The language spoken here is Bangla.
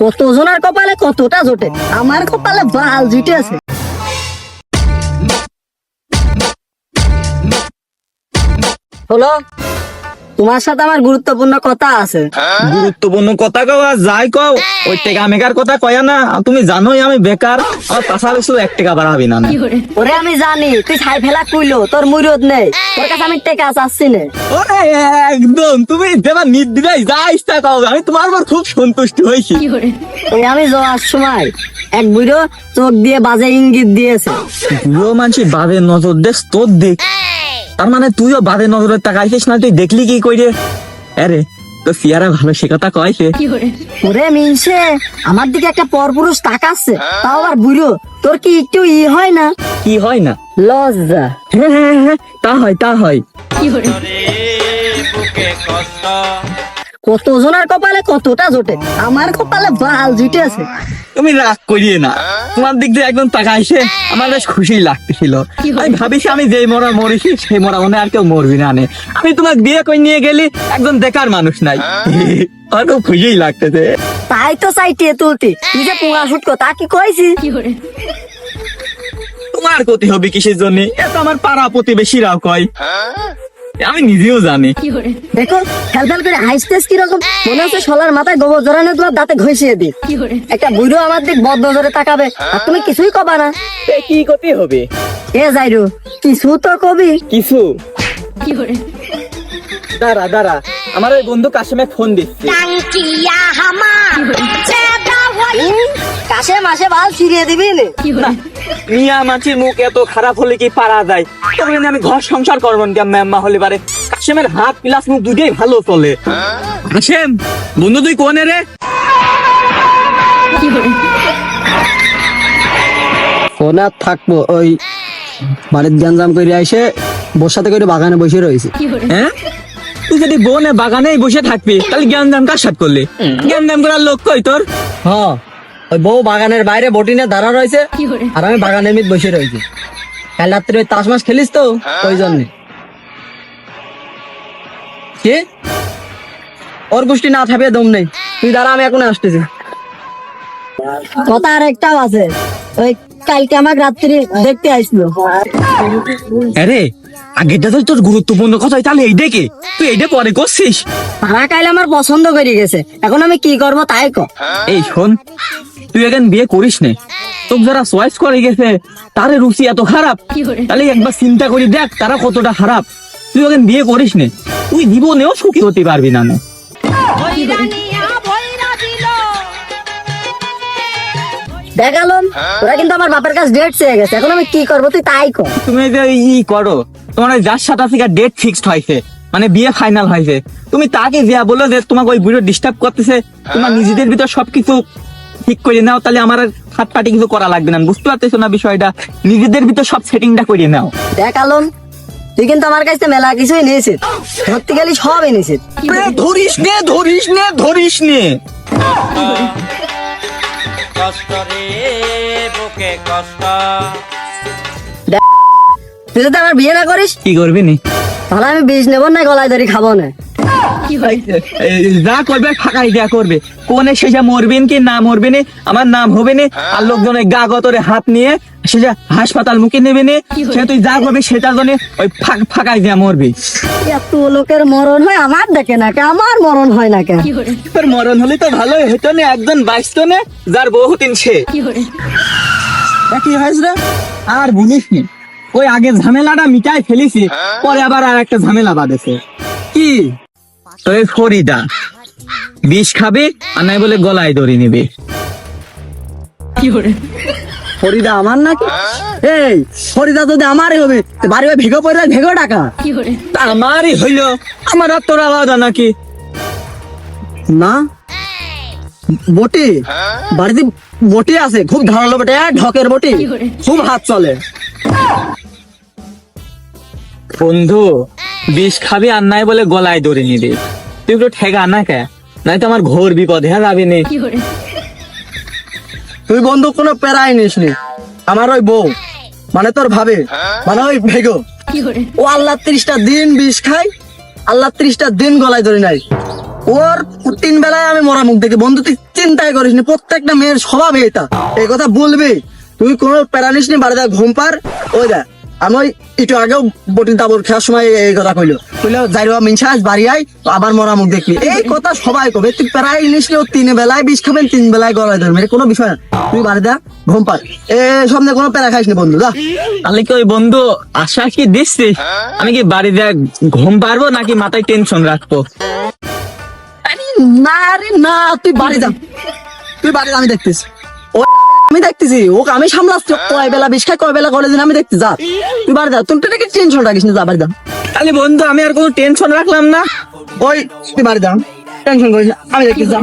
কত জনের কপালে কতটা জোটে? আমার কপালে বাল জুটে আছে। হলো? তোমার সাথে আমার গুরুত্বপূর্ণ কথা আছে। গুরুত্বপূর্ণ কথা কও আর যাই কও ওই টেকা মেকার কথা কয়া না। তুমি জানোই আমি বেকার আমার পাশাপাশি শুধু এক টাকা বাড়াবি না না। ওরে আমি জানি তুই ছাই ফেলা কইলো তোর মুরদ নেই। তোর কাছে আমি টেকা চাচ্ছি না। ওরে একদম তুমি দেবা নির্দিদাই যা ইচ্ছা কও আমি তোমার উপর খুব সন্তুষ্ট হয়েছি ওই আমি যাওয়ার সময় এক বুড়ো চোখ দিয়ে বাজে ইঙ্গিত দিয়েছে। বুড়ো মানসি বাদে নজর দেশ তোর দেখ। তার মানে তুইও বাদে নজরের তাকাইছিস না? তুই দেখলি কি কই রে আরে তো সিয়ারা ভালো সে কথা কয় সে ওরে মিনসে আমার দিকে একটা পরপুরুষ তাকাচ্ছে তাও আবার বুড়ো। তোর কি একটু ই হয় না? কি হয় না? লজ্জা। হ্যাঁ হ্যাঁ হ্যাঁ তা হয় তা হয়। রে বুকে কষ্ট কত জনের কপালে কতটা জোটে? আমার কপালে বাল জুটে আছে। তুমি রাগ করিয়ে না। তোমার দিক দিয়ে একদম তাকাইছে আমার বেশ খুশি লাগতেছিল। আমি ভাবিস আমি যেই মরা মরিছি সেই মরা মনে আর কেউ মরবি না নে। আমি তোমাকে বিয়ে করে নিয়ে গেলি একজন বেকার মানুষ নাই। আমার খুব খুশি লাগতেছে। তাই তো চাইটিয়ে তুলতি। তুই যে পুঙা ফুটকো তা কি কইছি? তোমার ক্ষতি হবে কিসের জন্য? এত আমার পাড়া প্রতিবেশীরাও কয়। আমি নিজেও জানি। দেখো করে হাসতেস কীরকম? মনে হচ্ছে সলার মাথায় গোবর জড়ানো তোমার দাঁতে ঘষিয়ে দি একটা বুড়ো আমার দিক বদ্ধ ধরে তাকাবে আর তুমি কিছুই কবা না। এ কি হবে? এ যাইরু কিছু তো কবি। কিছু। দাঁড়া দাঁড়া আমার ওই বন্ধু কাশিমে ফোন দিচ্ছে। কাশে মাসে বাল ছিড়িয়ে দিবি না, মিয়া মাছির মুখ এত খারাপ হলে কি পারা যায়? তবে আমি ঘর সংসার করব না ম্যাম্মা হলে পারে। কাশেমের হাত প্লাস মুখ দুটোই ভালো চলে। কাশেম বন্ধু তুই কোনে রে? আর থাকব? ওই বাড়ির গ্যাঞ্জাম করে এসে বসাতে করে বাগানে বসে রয়েছে হ্যাঁ? তুই যদি বনে বাগানে বসে থাকবি তাহলে জ্ঞান দাম কার সাথ করলি? জ্ঞান দাম করার লোক কই তোর? হ্যাঁ। ওই বউ বাগানের বাইরে বটিনে দাঁড়া রয়েছে আর আমি বাগানের মিত বসে রয়েছি। কাল রাত্রে ওই তাস মাস খেলিস তো? ওই জন্যে। কি? ওর গোষ্ঠী না থাকবে দম নেই। তুই দাঁড়া আমি এখন আসতেছি। কথা আর একটাও আছে। ওই কালকে আমাকে রাত্রি দেখতে আসলো আরে আগেটা তো তোর গুরুত্বপূর্ণ কথা তাহলে এই দেখে তুই এইটা পরে করছিস? তারা কাল আমার পছন্দ করে গেছে। এখন আমি কি করব তাই ক। এই শোন তুই এখন বিয়ে করিস নে। তোকে যারা চয়েস করে গেছে তার রুচি এত খারাপ। তাহলে একবার চিন্তা করি দেখ তারা কতটা খারাপ। তুই এখন বিয়ে করিস নে। তুই জীবনেও সুখী হতে পারবি না না। দেখালাম ওরা কিন্তু আমার বাপের কাছে ডেট চেয়ে গেছে। এখন আমি কি করব তুই তাই কর। তুমি যে ই করো তোমার ওই যার সাথে থেকে ডেট ফিক্সড হয়েছে মানে বিয়ে ফাইনাল হয়েছে। তুমি তাকে যা বলো যে তোমাকে ওই ভিডিও ডিস্টার্ব করতেছে তোমার নিজেদের ভিতর সবকিছু ঠিক করে নাও তাহলে আমার আর হাত পাটি কিছু করা লাগবে না। বুঝতে পারতেছো না বিষয়টা নিজেদের ভিতর সব সেটিংটা করে নাও। দেখালাম তুই কিন্তু আমার কাছে মেলা কিছুই নিয়েছিস। ধরতে গেলি সব এনেছিস। ধরিস নে ধরিস নে ধরিস নে। কষ্ট রে বুকে কষ্ট। তুই যদি আমার বিয়ে না করিস কি করবি নি? তাহলে আমি বীজ নেব না গলায় ধরে খাব না। যা করবে ফাঁকাই দেয়া করবে। কোনে সেটা মরবেন কি না মরবে আমার নাম হবে নে আর লোকজনের গা গতরে হাত নিয়ে সেটা হাসপাতাল মুখে নেবে নে সে তুই যা করবে সেটার জন্য ওই ফাঁক ফাঁকাই দেয়া মরবি। এত লোকের মরণ হয় আমার দেখে না কে আমার মরণ হয় না কে? তোর মরণ হলে তো ভালোই হতো না একজন বাইসতো না যার বহুদিন সে। কি হয়েছে? আর বলিস নি ওই আগে ঝামেলাটা মিটাই ফেলিছি পরে আবার আর একটা ঝামেলা বাঁধেছে। কি? তো এই ফরিদা বিষ খাবে আর নাই বলে গলায় দড়ি নেবে। ফরিদা আমার নাকি? এই ফরিদা যদি আমারই হবে তো বাড়ি ভেগো পড়ে ভেগো টাকা। তা আমারই হইল আমার আর তোর আলাদা নাকি? না বটি বাড়িতে বটি আছে খুব ধারালো বটে এক ঢকের বটি খুব হাত চলে। বন্ধু বিষ খাবি আর নাই বলে গলায় দড়ি নিবি। তুই একটু ঠেকা না কে? নাই তো আমার ঘোর বিপদ হ্যাঁ যাবি নে। তুই বন্ধু কোনো প্যারাই নিস নি। আমার ওই বউ। মানে তোর ভাবে। মানে ওই ভেগো। ও আল্লাহ ত্রিশটা দিন বিষ খাই আল্লাহ ত্রিশটা দিন গলায় ধরে নাই। ওর তিন বেলায় আমি মরা মুখ দেখে বন্ধু তুই চিন্তাই করিস নি প্রত্যেকটা মেয়ের স্বভাব এটা। এই কথা বলবি তুই কোনো প্যারানিস নি বাড়িতে ঘুম পার ওই দেখ। আমি একটু আগেও দাবর খাওয়ার সময় এই কথা কইলো। কইলো যাইরো মিনসাস বাড়ি আই আবার মরা মুখ এই কথা সবাই কবে তুই প্রায় নি তিন বেলায় বিষ খাবেন তিন বেলায় গলায় ধরবে কোনো বিষয় না তুই বাড়িতে ঘুম পার এ সামনে কোনো প্যারা খাইস নি বন্ধু? যা। তাহলে কি ওই বন্ধু আশা কি দিচ্ছিস আমি কি বাড়িতে ঘুম পারব নাকি মাথায় টেনশন রাখব না রে না তুই বাড়ি যা। তুই বাড়ি আমি দেখতেছি। আমি দেখতেছি ওকে আমি সামলাচ্ছি। কয় বেলা বিশ খায় কয় বেলা কলেজে আমি দেখতে যা। তুই বাড়ি যা তুমি নাকি টেনশন রাখিস না যা বাড়ি যা। তাহলে বন্ধু আমি আর কোনো টেনশন রাখলাম না। ওই তুই বাড়ি যা টেনশন করিস আমি দেখতে যা।